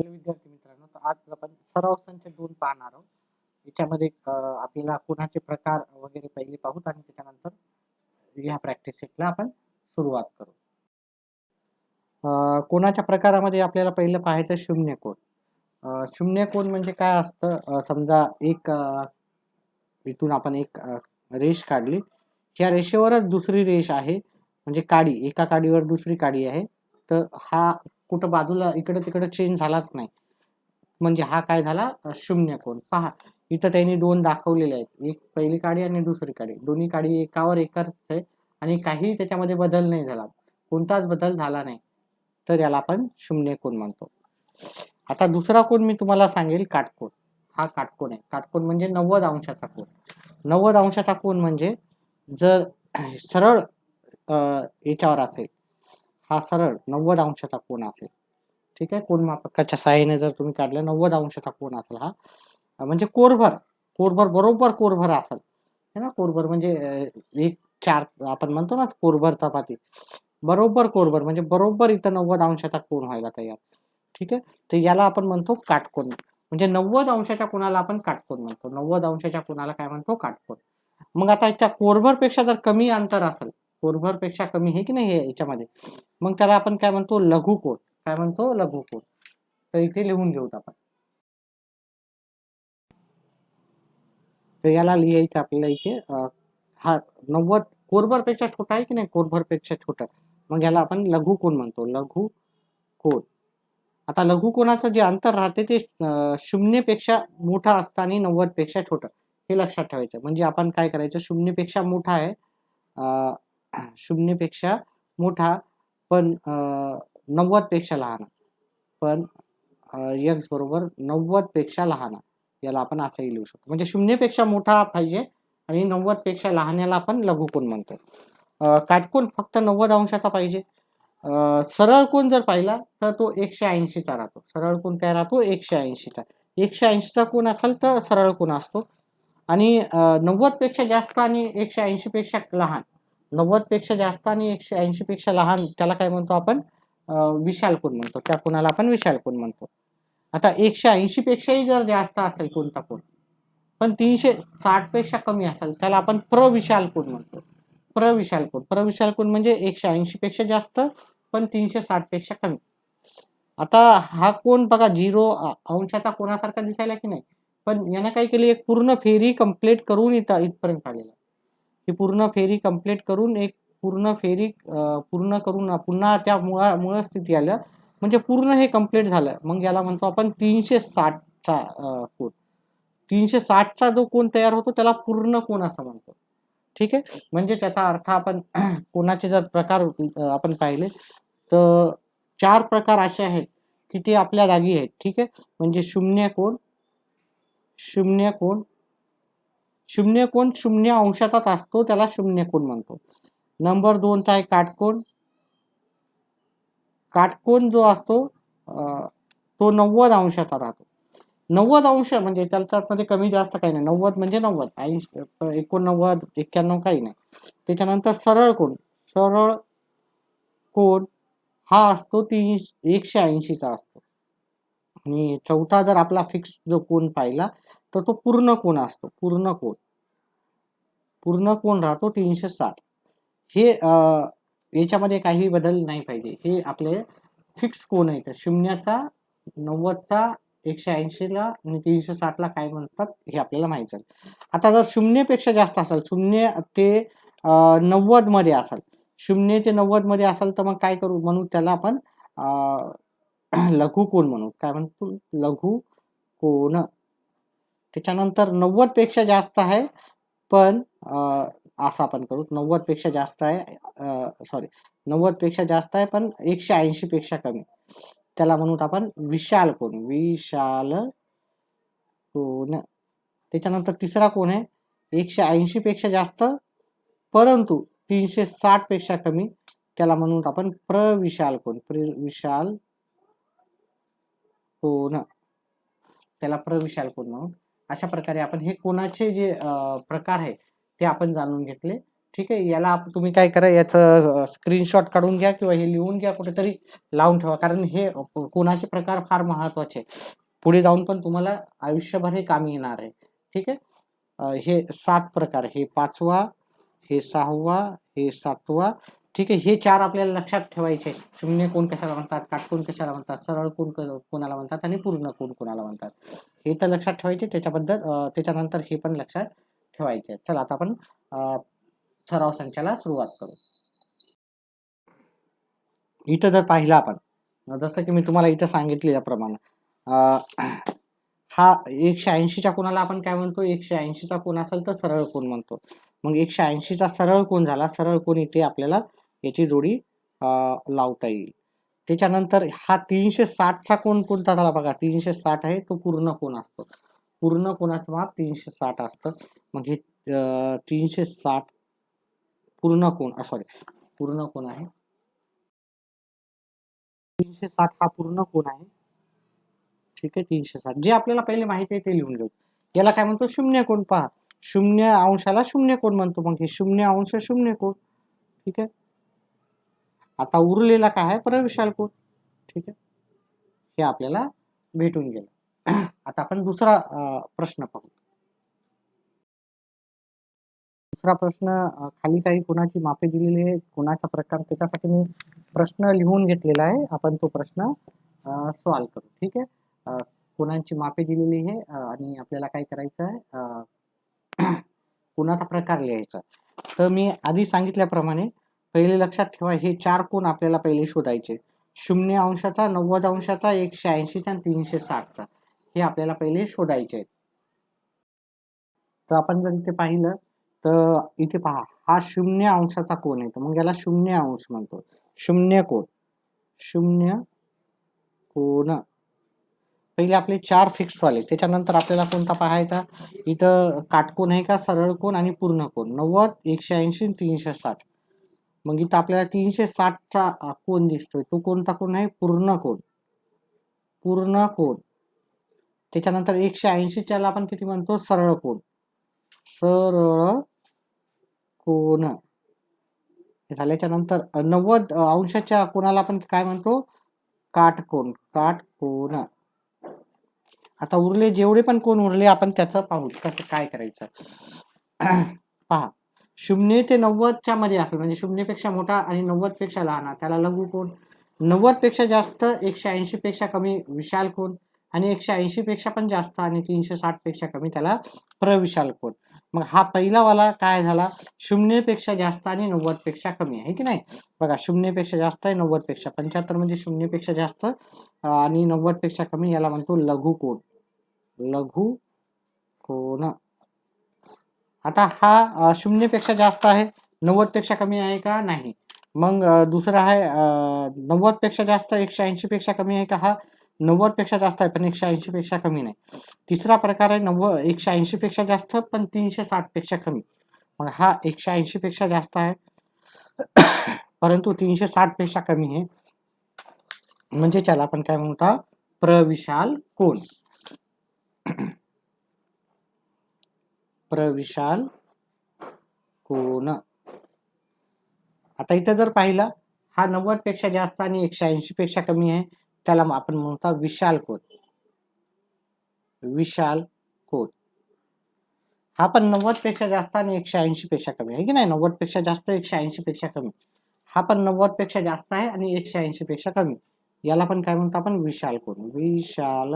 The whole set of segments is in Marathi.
हॅलो विद्यार्थी मित्रांनो तर आज आपण सराव संच दोन पाहणार आहोत. याच्यामध्ये आपल्याला कोणाचे प्रकार वगैरे पहिले पाहूत आणि त्याच्यानंतर या प्रॅक्टिस सेटला आपण सुरुवात करू. अं, कोणाच्या प्रकारामध्ये आपल्याला पहिलं पाहायचं शून्य कोण शून्य कोण म्हणजे काय असतं? समजा एक इथून आपण एक रेष काढली. ह्या रेषेवरच दुसरी रेष आहे. म्हणजे काडी एका काडीवर दुसरी काडी आहे. तर हा कुठं बाजूला इकडे तिकडे चेंज झालाच नाही. म्हणजे हा काय झाला? शून्य कोण? पहा इथं त्यांनी दोन दाखवलेले आहेत. एक पहिली काडी आणि दुसरी काडी. दोन्ही काडी एकावर एकच आहे आणि काही त्याच्यामध्ये बदल नाही झाला. कोणताच बदल झाला नाही. तर याला आपण शून्य कोण म्हणतो? आता दुसरा कोण मी तुम्हाला सांगेल काटकोण. हा काटकोण आहे. काटकोण म्हणजे नव्वद अंशाचा कोण. नव्वद अंशाचा कोण म्हणजे जर सरळ याच्यावर असेल हा सरळ नव्वद अंशाचा कोण असेल. ठीक आहे? कोणमापकाच्या सहाय्याने जर तुम्ही काढलं नव्वद अंशाचा कोण असेल हा. म्हणजे कोरभर कोरभर बरोबर कोरभर असेल. है ना? कोरभर म्हणजे एक चार आपण म्हणतो ना कोरभर चपाती. बरोबर कोरभर म्हणजे बरोबर इथं नव्वद अंशाचा कोण व्हायला तयार. ठीक आहे? तर याला आपण म्हणतो काटकोन. म्हणजे नव्वद अंशाच्या कोणाला आपण काटकोन म्हणतो. नव्वद अंशाच्या कोणाला काय म्हणतो? काटकोण मग आता त्या कोरभरपेक्षा जर कमी अंतर असेल कोरभरपेक्षा कमी आहे की नाही हे याच्यामध्ये? मग त्याला आपण काय म्हणतो? लघुकोण काय म्हणतो? लघुकोट तर इथे लिहून घेऊत आपण. तर याला लिहायचं आपल्याला इथे हा नव्वद कोरभरपेक्षा छोटा आहे की नाही? कोरभरपेक्षा छोटा. मग याला आपण लघुकोण म्हणतो. लघु कोण आता लघुकोणाचं जे अंतर राहते ते शून्यपेक्षा मोठा असतं आणि नव्वदपेक्षा छोटं. हे लक्षात ठेवायचं. म्हणजे आपण काय करायचं? शून्यपेक्षा मोठा आहे. शून्यपेक्षा मोठा पण नव्वदपेक्षा लहान. पण यक्स बरोबर नव्वदपेक्षा लहान याला आपण असंही लिहू शकतो. म्हणजे शून्यपेक्षा मोठा पाहिजे आणि नव्वदपेक्षा लहान याला आपण लघुकोण म्हणतो. काटकोन फक्त नव्वद अंशाचा पाहिजे. सरळ कोण जर पाहिला तर तो एकशे ऐंशीचा राहतो. सरळ कोण काय राहतो? एकशे ऐंशीचा. एकशे ऐंशीचा कोण असेल तर सरळ कोण असतो. आणि नव्वदपेक्षा जास्त आणि एकशे ऐंशीपेक्षा लहान नव्वदपेक्षा जास्त आणि एकशे ऐंशी पेक्षा लहान त्याला काय म्हणतो आपण? विशाल कोण म्हणतो? त्या कोणाला आपण विशाल कोण म्हणतो? आता एकशे ऐंशी पेक्षाही जर जास्त असेल कोणता कोण पण तीनशे साठपेक्षा कमी असेल त्याला आपण प्रविशाल कोण म्हणतो? प्रविशाल कोण? प्रविशाल कोण म्हणजे एकशे ऐंशी पेक्षा जास्त पण तीनशे साठपेक्षा कमी. आता हा कोण बघा झिरो अंशाचा कोणासारखा दिसायला की नाही? पण यानं काय केली? एक पूर्ण फेरी कंप्लीट करून इथं इथपर्यंत आलेला ही पूर्ण फेरी कंप्लीट करून एक पूर्ण फेरी पूर्ण करून पुन्हा त्या मुळा मूळ स्थिती आल्या. म्हणजे पूर्ण हे कंप्लीट झालं. मग याला म्हणतो आपण तीनशे साठचा कोण? तीनशे साठचा जो कोण तयार होतो त्याला पूर्ण कोण असं म्हणतो. ठीक आहे? म्हणजे त्याचा अर्थ आपण कोणाचे जर प्रकार आपण पाहिले तर चार प्रकार असे आहेत की ते आपल्या जागी आहेत. ठीक आहे? म्हणजे शून्य कोण? शून्य कोण? शून्य कोण? शून्य अंशाचाच असतो त्याला शून्य कोण म्हणतो. नंबर दोनचा आहे काटकोण काटकोण जो असतो तो नव्वद अंशाचा राहतो. नव्वद अंश म्हणजे त्याच्यामध्ये कमी जास्त काही नाही. नव्वद म्हणजे नव्वद. ऐंशी एकोणनव्वद एक्क्याण्णव काही नाही. त्याच्यानंतर सरळ कोण? सरळ कोण? हा असतो तीन एकशे ऐंशीचा असतो. आणि चौथा जर आपला फिक्स जो कोण पाहिला तर तो पूर्ण कोण असतो? पूर्ण कोण? पूर्ण कोण राहतो? तीनशे साठ. हे याच्यामध्ये काही बदल नाही पाहिजे. हे आपले फिक्स कोण आहे तर शून्याचा नव्वदचा एकशे ऐंशीला आणि तीनशे साठला काय म्हणतात हे आपल्याला माहीत आहे. आता जर शून्यपेक्षा जास्त असेल शून्य ते नव्वदमध्ये असेल शून्य ते नव्वदमध्ये असाल असेल तर मग काय करू? म्हणून त्याला आपण लघु कोण म्हणू? काय म्हणतो लघु कोण? त्याच्यानंतर नव्वदपेक्षा जास्त आहे पण असं आपण करू. नव्वदपेक्षा जास्त आहे सॉरी नव्वदपेक्षा जास्त आहे पण एकशे ऐंशी पेक्षा कमी. त्याला म्हणू आपण विशाल कोण? विशाल कोण? त्याच्यानंतर तिसरा कोण आहे? एकशे ऐंशी पेक्षा जास्त परंतु तीनशे साठपेक्षा कमी. त्याला म्हणून आपण प्रविशाल कोण? प्रविशाल कोण त्याला प्रविशाल कोण म्हणून अशा प्रकारे आपण हे कोणाचे जे प्रकार आहे ते आपण जाणून घेतले. ठीक आहे याला आप- तुम्ही काय करा याचं स्क्रीनशॉट काढून घ्या किंवा हे लिहून घ्या कुठेतरी लावून ठेवा. कारण हे कोणाचे प्रकार फार महत्त्वाचे पुढे जाऊन पण तुम्हाला आयुष्यभर हे कामी येणार आहे. ठीक आहे? हे सात प्रकार हे पाचवा हे सहावा हे सातवा ठीक आहे हे चार आपल्याला लक्षात ठेवायचे. शून्य कोण कशाला म्हणतात काटकोण कशाला म्हणतात सरळ कोण कोणाला म्हणतात आणि पूर्ण कोण कोणाला म्हणतात. हे तर लक्षात ठेवायचे त्याच्याबद्दल त्याच्यानंतर हे पण लक्षात ठेवायचे. चला आता आपण सराव संचाला सुरुवात करू. इथं जर पाहिलं आपण जसं की मी तुम्हाला इथं सांगितलेल्याप्रमाणे अ, हा एकशे ऐंशीच्या कोणाला आपण काय म्हणतो? एकशे ऐंशीचा कोण असेल तर सरळ कोण म्हणतो. मग एकशे ऐंशीचा सरळ कोण झाला? सरळ कोण इथे आपल्याला याची जोडी अ, लावता येईल. त्याच्यानंतर हा तीनशे साठचा कोण कोणता झाला बघा तीनशे साठ आहे तो पूर्ण कोण असतो? पूर्ण कोणाचं माप तीनशे साठ असतं. मग हे तीनशे साठ पूर्ण कोण सॉरी पूर्ण कोण आहे? तीनशे साठ हा पूर्ण कोण आहे? ठीक आहे तीनशे साठ. जे आपल्याला पहिले माहिती आहे ते लिहून घेऊ. याला काय म्हणतो? शून्य कोण पहा. शून्य अंशाला शून्य कोण म्हणतो? मग हे शून्य अंश शून्य कोण? ठीक आहे? आता उरलेला काय आहे? प्रविशाल कोण? ठीक आहे. हे आपल्याला भेटून गेलं. आता आपण दुसरा प्रश्न पाहू. दुसरा प्रश्न खाली काही कोणाची मापे दिलेली आहे? कोणाचा प्रकार? त्याच्यासाठी मी प्रश्न लिहून घेतलेला आहे. आपण तो प्रश्न सॉल्व करू. ठीक आहे? कोणाची मापे दिलेली आहे? आणि आपल्याला काय करायचं आहे? कोणाचा प्रकार लिहायचा तर मी आधी सांगितल्याप्रमाणे पहिले लक्षात ठेवा हे चार कोण आपल्याला पहिले शोधायचे. शून्य अंशाचा नव्वद अंशाचा एकशे ऐंशीचा आणि तीनशे साठचा. हे आपल्याला पहिले शोधायचे आहेत. तर आपण जर इथे पाहिलं तर इथे पहा हा शून्य अंशाचा कोण आहे. तर मग याला शून्य अंश म्हणतो. शून्य कोण शून्य कोण पहिले आपले चार फिक्स वाले. त्याच्यानंतर आपल्याला कोणता पाहायचा? इथं काटकोण आहे का? सरळ कोण आणि पूर्ण कोण नव्वद एकशे ऐंशी तीनशे साठ. मग इथं आपल्याला तीनशे साठचा कोण दिसतोय? तो कोणता कोण आहे? पूर्ण कोण. पूर्ण कोण. त्याच्यानंतर एकशे ऐंशीच्याला आपण किती म्हणतो? सरळ कोण. सरळ कोण. हे झाल्याच्यानंतर नव्वद अंशाच्या कोणाला आपण काय म्हणतो? काटकोण काटकोण आता उरले जेवढे पण कोण उरले आपण त्याचं पाहू कसं काय करायचं. पहा. शून्य ते नव्वदच्या मध्ये असेल म्हणजे शून्यपेक्षा मोठा आणि नव्वदपेक्षा लहान. त्याला लघु कोण? नव्वदपेक्षा जास्त एकशे ऐंशी पेक्षा कमी विशाल कोण? आणि एकशे ऐंशी पेक्षा पण जास्त आणि तीनशे साठपेक्षा कमी त्याला प्रविशाल कोण? मग हा पहिला वाला काय झाला? शून्यपेक्षा जास्त आणि नव्वदपेक्षा कमी आहे की नाही? बघा शून्यपेक्षा जास्त आहे नव्वदपेक्षा पंच्याहत्तर म्हणजे शून्यपेक्षा जास्त आणि नव्वदपेक्षा कमी याला म्हणतो लघु कोण? लघु कोण? आता हा शून्यपेक्षा जास्त आहे नव्वदपेक्षा कमी आहे का नाही? मग दुसरा आहे नव्वदपेक्षा जास्त एकशे ऐंशीपेक्षा कमी आहे का हा? नव्वदपेक्षा जास्त आहे पण एकशे ऐंशीपेक्षा कमी नाही. तिसरा प्रकार आहे नव्वद एकशे ऐंशीपेक्षा जास्त पण तीनशे साठपेक्षा कमी. मग हा एकशे ऐंशीपेक्षा जास्त आहे परंतु तीनशे साठपेक्षा कमी आहे. म्हणजे त्याला आपण काय म्हणता? प्रविशाल कोण प्रविशाल कोण? आता इथं जर पाहिला हा नव्वदपेक्षा जास्त आणि एकशे ऐंशी पेक्षा कमी आहे. त्याला आपण म्हणतो विशाल कोण? विशाल कोण? हा पण नव्वदपेक्षा जास्त आणि एकशे ऐंशी पेक्षा कमी आहे. की नाही? नव्वदपेक्षा जास्त एकशे ऐंशी पेक्षा कमी. हा पण नव्वदपेक्षा जास्त आहे आणि एकशे ऐंशी पेक्षा कमी. याला पण काय म्हणतो आपण? विशाल कोण? विशाल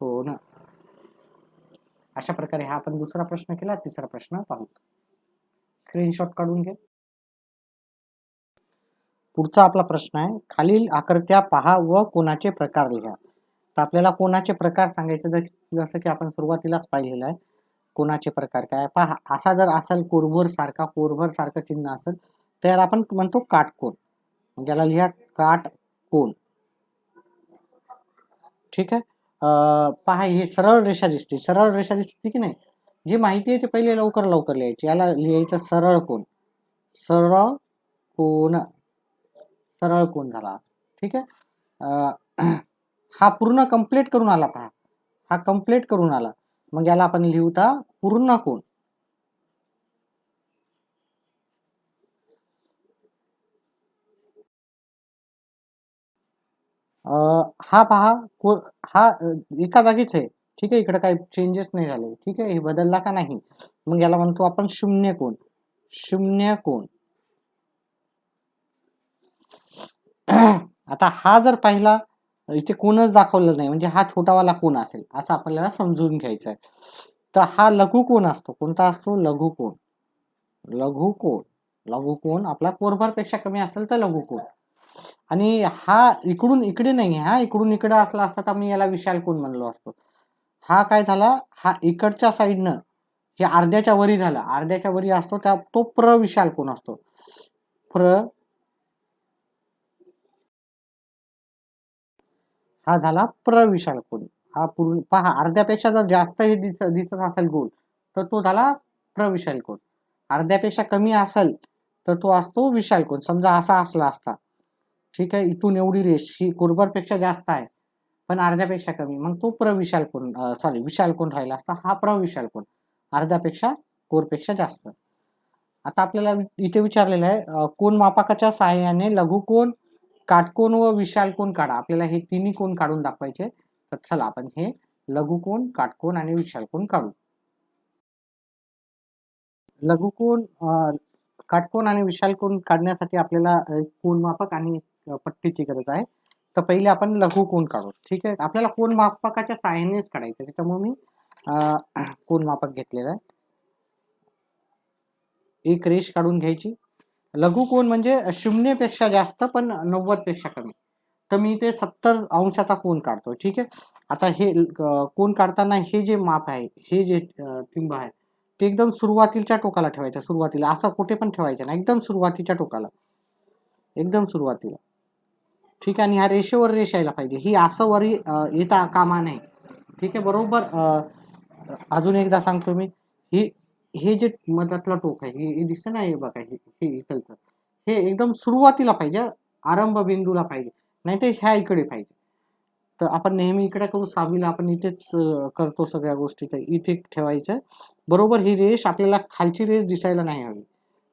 कोण? अशा प्रकारे हा आपण दुसरा प्रश्न केला तिसरा प्रश्न पाहू. स्क्रीनशॉट काढून घे. पुढचा आपला प्रश्न आहे खालील आकृत्या पहा व कोणाचे प्रकार लिहा. तर आपल्याला कोणाचे प्रकार सांगायचे जर जसं की आपण सुरुवातीलाच पाहिलेलं आहे कोणाचे प्रकार काय? पहा असा जर असेल कोरभर सारखा कोरभर सारखं चिन्ह असेल तर आपण म्हणतो काटकोण मग याला लिहा काटकोन. ठीक आहे? पहा हे सरळ रेषा दिसते. सरळ रेषा दिसते की नाही? जी माहिती आहे ते पहिले लवकर लवकर लिहायची. याला लिहायचं सरळ कोण सरळ कोण सरळ कोण झाला. ठीक आहे? हा पूर्ण कंप्लीट करून आला पहा. हा कंप्लीट करून आला. मग याला आपण लिहूता पूर्ण कोण हा पहा को हा एका जागीच आहे. ठीक आहे इकडे काही चेंजेस नाही झाले. ठीक आहे हे बदलला का नाही? मग याला म्हणतो आपण शून्य कोण शून्य कोण आता हा जर पाहिला इथे कोणच दाखवलं नाही म्हणजे हा छोटावाला कोण असेल असं आपल्याला समजून घ्यायचं आहे तर हा लघु कोण असतो. कोणता असतो? लघु कोण लघु कोण लघु कोण आपला कोरभरपेक्षा कमी असेल तर लघु कोण आणि हा इकडून इकडे नाही हा इकडून इकडे असला असता तर मी याला विशाल कोण म्हणलो असतो. हा काय झाला हा इकडच्या साईडनं हे अर्ध्याच्या वरी झाला. अर्ध्याच्या वरी असतो त्या तो प्रविशाल कोण असतो? प्र हा झाला प्रविशाल कोण? हा पूर्ण पहा अर्ध्यापेक्षा जर जास्त हे दिस दिसत असेल गोल तर तो झाला प्रविशाल कोण. अर्ध्यापेक्षा कमी असेल तर तो असतो विशाल कोण. समजा असा असला असता. ठीक आहे? इथून एवढी रेष ही कुरबरपेक्षा जास्त आहे. पण अर्ध्यापेक्षा कमी. मग तो प्रविशाल कोण सॉरी विशाल कोण राहिला असता? हा प्रविशाल कोण? अर्ध्यापेक्षा कोरपेक्षा जास्त. आता आपल्याला इथे विचारलेलं आहे कोण मापकाच्या सहाय्याने लघुकोन काटकोन व विशाल कोण काढा? आपल्याला हे तिन्ही कोण काढून दाखवायचे तर चला आपण हे लघुकोन काटकोन आणि विशाल कोण काढू. लघुकोन काटकोण आणि विशाल कोण काढण्यासाठी आपल्याला कोण मापक आणि पट्टीची गरज आहे. तर पहिले आपण लघु कोण काढू ठीक आहे? आपल्याला कोण मापकाच्या साह्यानेच काढायचं त्याच्यामुळे मी कोण मापक घेतलेला आहे. एक रेष काढून घ्यायची. लघु कोण म्हणजे शून्यपेक्षा जास्त पण नव्वदपेक्षा कमी. तर मी ते सत्तर अंशाचा कोण काढतो ठीक आहे? आता हे कोण काढताना हे जे माप आहे हे जे टिंब आहे ते एकदम सुरुवातीच्या टोकाला ठेवायचं सुरुवातीला. असं कुठे पण ठेवायचं नाही एकदम सुरुवातीच्या टोकाला. एकदम सुरुवातीला. ठीक आहे आणि ह्या रेषेवर रेष यायला पाहिजे. ही असं वरी येता कामा नाही ठीक आहे? बरोबर? अजून एकदा सांगतो मी. ही हे जे मधातलं टोक आहे हे हे दिसतं ना हे बघा हे हे इथलचं. हे एकदम सुरुवातीला पाहिजे आरंभ बिंदूला पाहिजे नाही ते ह्या इकडे पाहिजे. तर आपण नेहमी इकडे करू सावीला आपण इथेच करतो सगळ्या गोष्टी तर इथे ठेवायचं. बरोबर? ही रेष आपल्याला खालची रेष दिसायला नाही हवी.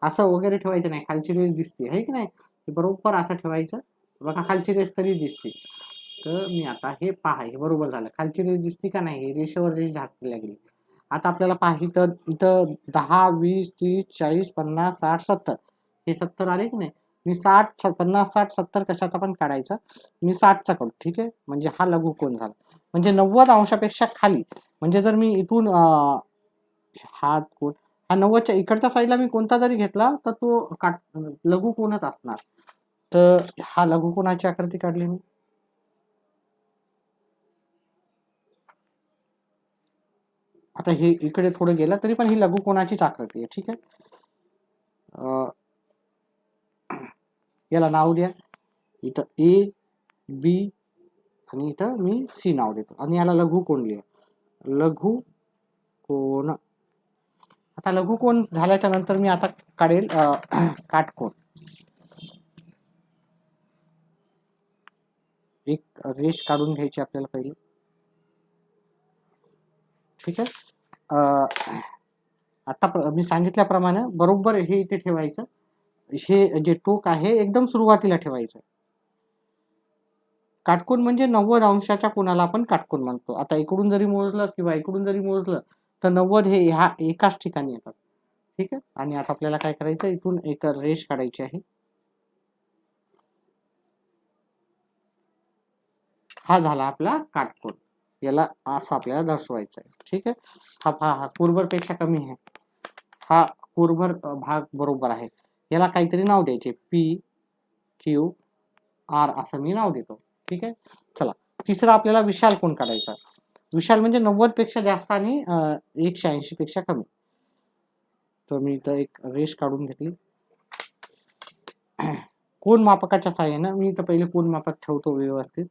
असं वगैरे ठेवायचं नाही खालची रेष दिसते आहे की नाही? बरोबर? असं ठेवायचं. बघा खालची रेस तरी दिसते. तर मी आता हे पहा हे बरोबर झालं. खालची रेस दिसते का नाही? हे रेषेवर रेष झाकली लागली. आता आपल्याला पहा इथं इथं दहा वीस तीस चाळीस पन्नास साठ सत्तर. हे सत्तर आले की नाही? मी साठ पन्नास साठ सत्तर कशाचा पण काढायचा. मी साठचा काढू ठीक आहे? म्हणजे हा लघु कोण झाला. म्हणजे नव्वद अंशापेक्षा खाली. म्हणजे जर मी इथून हा कोण हा नव्वदच्या इकडच्या साईडला मी कोणता जरी घेतला तर तो काट लघु कोणच असणार. तर हा लघुकोणाची आकृती काढली मी? आता हे इकडे थोडं गेलं तरी पण ही लघु कोणाचीच आकृती आहे ठीक आहे? याला नाव द्या. इथं ए बी आणि इथं मी सी नाव देतो. आणि याला लघु कोण लिहा? लघु कोण? आता लघु कोण झाल्याच्यानंतर मी आता काढेल अं, काटकोण एक रेष काढून घ्यायची आपल्याला पहिले. ठीक आहे? आता मी सांगितल्याप्रमाणे बरोबर हे इथे ठेवायचं. हे जे टोक आहे एकदम सुरुवातीला ठेवायचं. काटकोन म्हणजे नव्वद अंशाच्या कोणाला आपण काटकोन म्हणतो. आता इकडून जरी मोजलं किंवा इकडून जरी मोजलं तर नव्वद हे ह्या एकाच ठिकाणी येतात. ठीक आहे? आणि आता आपल्याला काय करायचं? इथून एक रेष काढायची आहे. हा झाला आपला काटकोन याला असं आपल्याला दर्शवायचं आहे. ठीक आहे? हा हा हा. कुरभरपेक्षा कमी आहे. हा कुरभर भाग बरोबर आहे. याला काहीतरी नाव द्यायचे. पी क्यू आर असं मी नाव देतो. ठीक आहे? चला. तिसरा आपल्याला विशाल कोण काढायचा? विशाल म्हणजे नव्वदपेक्षा जास्त आणि एकशे ऐंशी पेक्षा कमी. तर मी इथं एक रेष काढून घेतली. कोण मापकाच्या सहाय्यानं? मी इथं पहिले कोण मापक ठेवतो व्यवस्थित.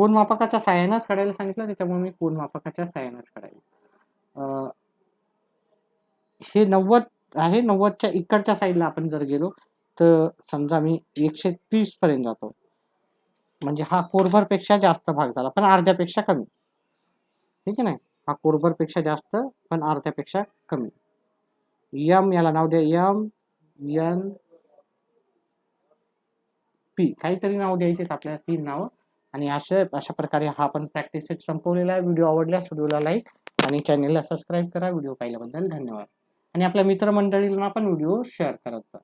कोण मापकाच्या सहाय्यानंच काढायला सांगितलं त्याच्यामुळे मी कोण मापकाच्या सहाय्यानंच काढायला. हे नव्वद आहे नव्वदच्या इकडच्या साईडला आपण जर गेलो तर समजा मी एकशे तीस पर्यंत जातो. म्हणजे हा कोरभरपेक्षा जास्त भाग झाला पण अर्ध्यापेक्षा कमी. ठीक आहे ना? हा कोरभरपेक्षा जास्त पण अर्ध्यापेक्षा कमी. यम याला नाव द्या यम यन पी. काहीतरी नाव द्यायचे आपल्याला तीन नावं. आणि अशा अशा प्रकारे हा आपण प्रॅक्टिस सेट संपवलेला आहे. व्हिडिओ आवडल्यास व्हिडिओला लाईक आणि चॅनेलला सबस्क्राईब करा. व्हिडिओ पाहिल्याबद्दल धन्यवाद. आणि आपल्या मित्रमंडळींना पण व्हिडिओ शेअर करत जा